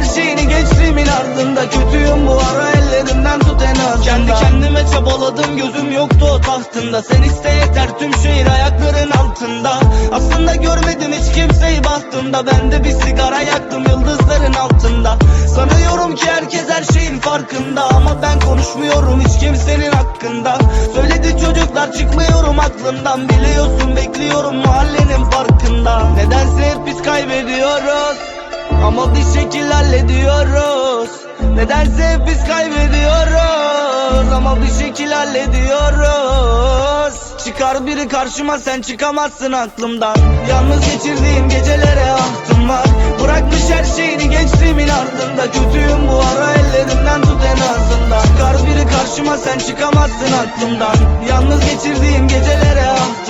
her şeyini gençliğimin ardında Kötüyüm bu ara ellerimden tut en azından Kendi kendime çabaladım gözüm yoktu o tahtında. Sen iste yeter tüm şehir ayakların altında. Aslında görmedim hiç kimseyi bahtımda Ben de bir sigara yaktım yıldızların altında. Sanıyorum ki herkes her şeyin farkında. Ama ben konuşmuyorum hiç kimsenin hakkında. Söyledi çocuklar çıkmıyorum aklımdan. Biliyorsun bekliyorum Ama bir şekil hallediyoruz Nedense biz kaybediyoruz. Ama bir şekil hallediyoruz Çıkar biri karşıma sen çıkamazsın aklımdan. Yalnız geçirdiğim gecelere ahtım var. Bırakmış her şeyini gençliğimin ardında. Kötüyüm bu ara ellerimden tut en azından. Çıkar biri karşıma sen çıkamazsın aklımdan. Yalnız geçirdiğim gecelere ahtım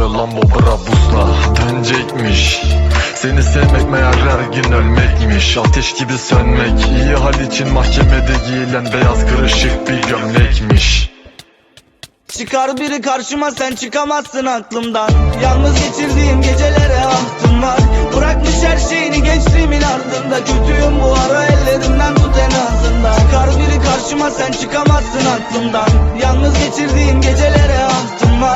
Lambo Brabus'la Dönecekmiş Seni sevmek meğer her gün ölmekmiş. Ateş gibi sönmek. İyi hal için mahkemede giyilen beyaz kırışık bir gömlekmiş. Çıkar biri karşıma sen çıkamazsın aklımdan. Yalnız geçirdiğim gecelere ahtım var. Bırakmış her şeyini gençliğimin ardında. Kötüyüm bu ara ellerimden tut en azından. Çıkar biri karşıma sen çıkamazsın aklımdan. Yalnız geçirdiğim gecelere ahtım var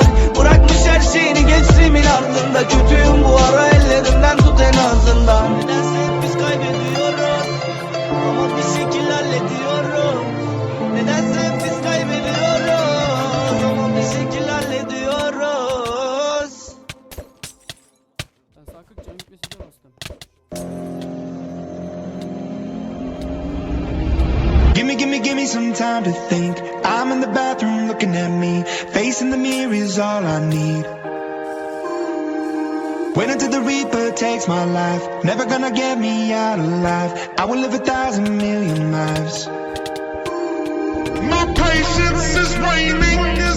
some time to think. I'm in the bathroom looking at me. Facing the mirror is all I need. Wait until the Reaper takes my life. Never gonna get me out alive. I will live a thousand million lives. My patience is waning.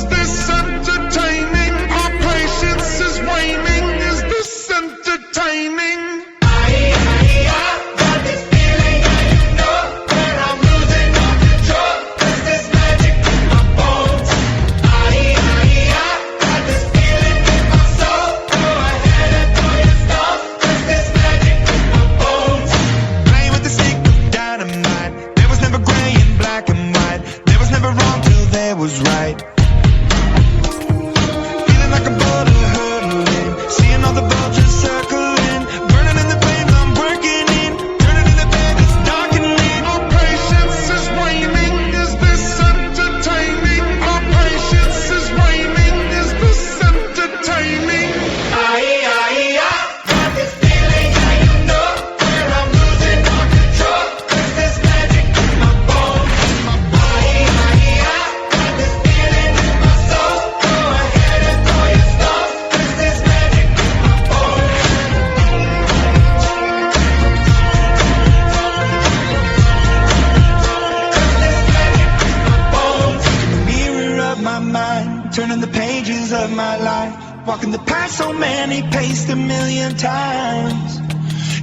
Of my life, walking the path so many paced a million times.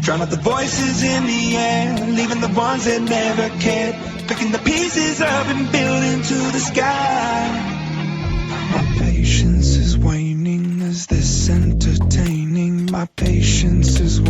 Drown out the voices in the air, leaving the ones that never cared, picking the pieces up and building to the sky. My patience is waning, is this entertaining? My patience is